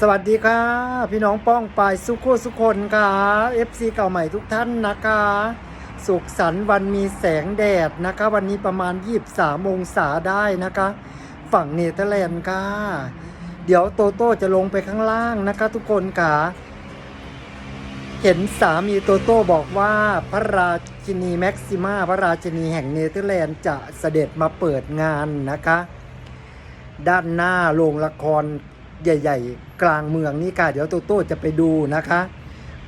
สวัสดีค่ะ พี่น้องป้องปายสุโคสุคนค่ะ FC เก่าใหม่ทุกท่านนะคะ สุขสันต์วันมีแสงแดดนะคะ วันนี้ประมาณ 23องศาได้นะคะ ฝั่งเนเธอร์แลนด์ค่ะ เดี๋ยวโตโต้จะลงไปข้างล่างนะคะ ทุกคนค่ะ เห็นสามีโตโต้บอกว่าพระราชินีแม็กซิมาพระราชินีแห่งเนเธอร์แลนด์จะเสด็จมาเปิดงานนะคะ ด้านหน้าโรงละคร ใหญ่ ๆ กลางเมืองนี่ค่ะ เดี๋ยวโตโต้จะไปดูนะคะ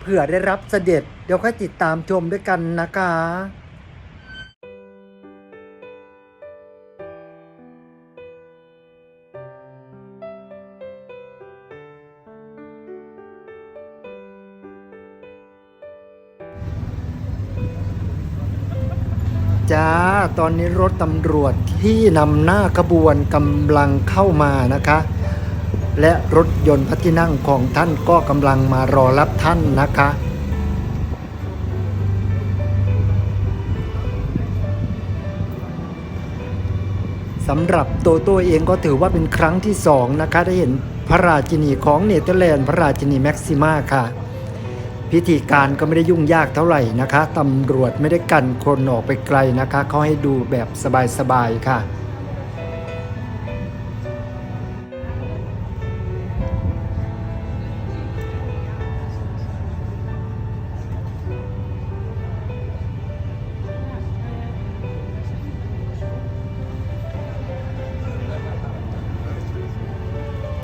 เผื่อได้รับเสด็จ เดี๋ยวค่อยติดตามชมด้วยกันนะคะจ้า ตอนนี้รถตำรวจที่นำหน้าขบวนกำลังเข้ามานะคะ และรถยนต์พระที่นั่งของท่านก็กำลังมารอรับท่านนะคะสำหรับโตโต้เองก็ถือว่าเป็นครั้งที่สองนะคะ ได้เห็นพระราชินีของเนเธอร์แลนด์พระราชินีแม็กซิมาค่ะ พิธีการก็ไม่ได้ยุ่งยากเท่าไหร่นะคะตำรวจไม่ได้กันคนออกไปไกลนะคะเขาให้ดูแบบสบายๆค่ะ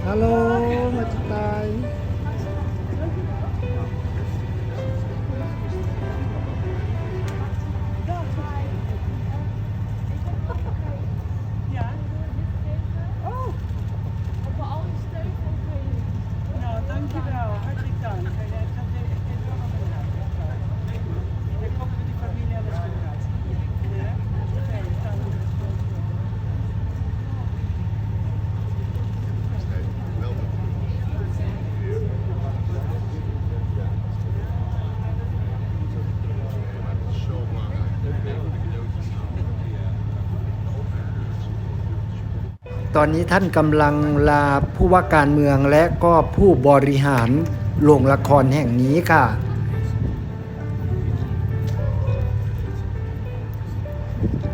Hello, Machitay. ตอนนี้ท่านกำลังลาผู้ว่าการเมืองและก็ผู้บริหารโรงละครแห่งนี้ค่ะ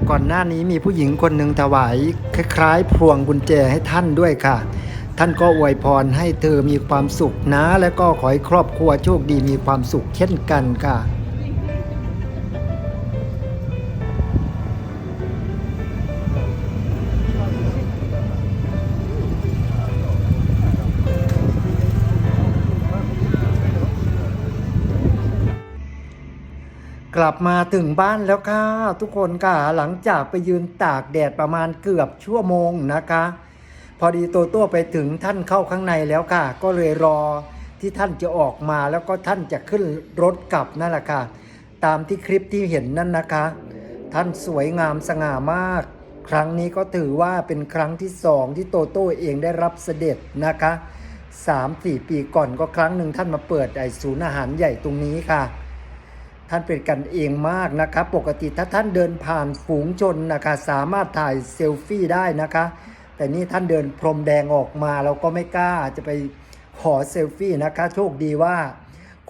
ก่อนหน้านี้มีผู้หญิงคนหนึ่งถวายคล้ายๆ พวงกุญแจให้ท่านด้วยค่ะ ท่านก็อวยพรให้เธอมีความสุขนะ และก็ขอให้ครอบครัวโชคดีมีความสุขเช่นกันค่ะ กลับมาถึงบ้านแล้วค่ะ ทุกคนค่ะหลังจากไปยืนตากแดดประมาณเกือบชั่วโมงนะคะ พอดีโตโต้ไปถึงท่านเข้าข้างในแล้วค่ะ ก็เลยรอที่ท่านจะออกมาแล้วก็ท่านจะขึ้นรถกลับนั่นแหละค่ะ ตามที่คลิปที่เห็นนั่นนะคะ ท่านสวยงามสง่ามาก ครั้งนี้ก็ถือว่าเป็นครั้งที่สองที่โตโต้เองได้รับเสด็จนะคะสามสี่ปีก่อนก็ครั้งหนึ่งท่านมาเปิดไอศูนย์อาหารใหญ่ตรงนี้ค่ะ ท่านเป็นกันเองมากนะคะ ปกติถ้าท่านเดินผ่านฝูงชนนะคะ สามารถถ่ายเซลฟี่ได้นะคะ แต่นี่ท่านเดินพรมแดงออกมาเราก็ไม่กล้าจะไปขอเซลฟี่นะคะ โชคดีว่า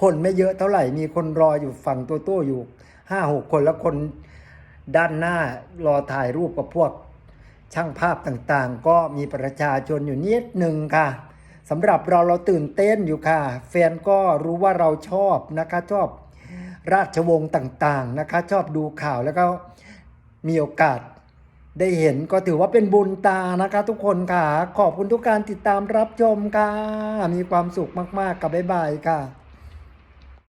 คนไม่เยอะเท่าไหร่มีคนรออยู่ฝั่งตัวโต้อยู่ห้าหกคนแล้วคนด้านหน้ารอถ่ายรูปกับพวกช่างภาพต่างๆ ก็มีประชาชนอยู่นิดหนึ่งค่ะสำหรับเราเราตื่นเต้นอยู่ค่ะ แฟนก็รู้ว่าเราชอบนะคะชอบ ราชวงศ์ต่างๆนะคะชอบดูข่าวแล้วก็มีโอกาสได้เห็นก็ถือว่าเป็นบุญตานะคะทุกคนค่ะ ขอบคุณทุกการติดตามรับชมค่ะ มีความสุขมากๆกับบ๊ายบายค่ะ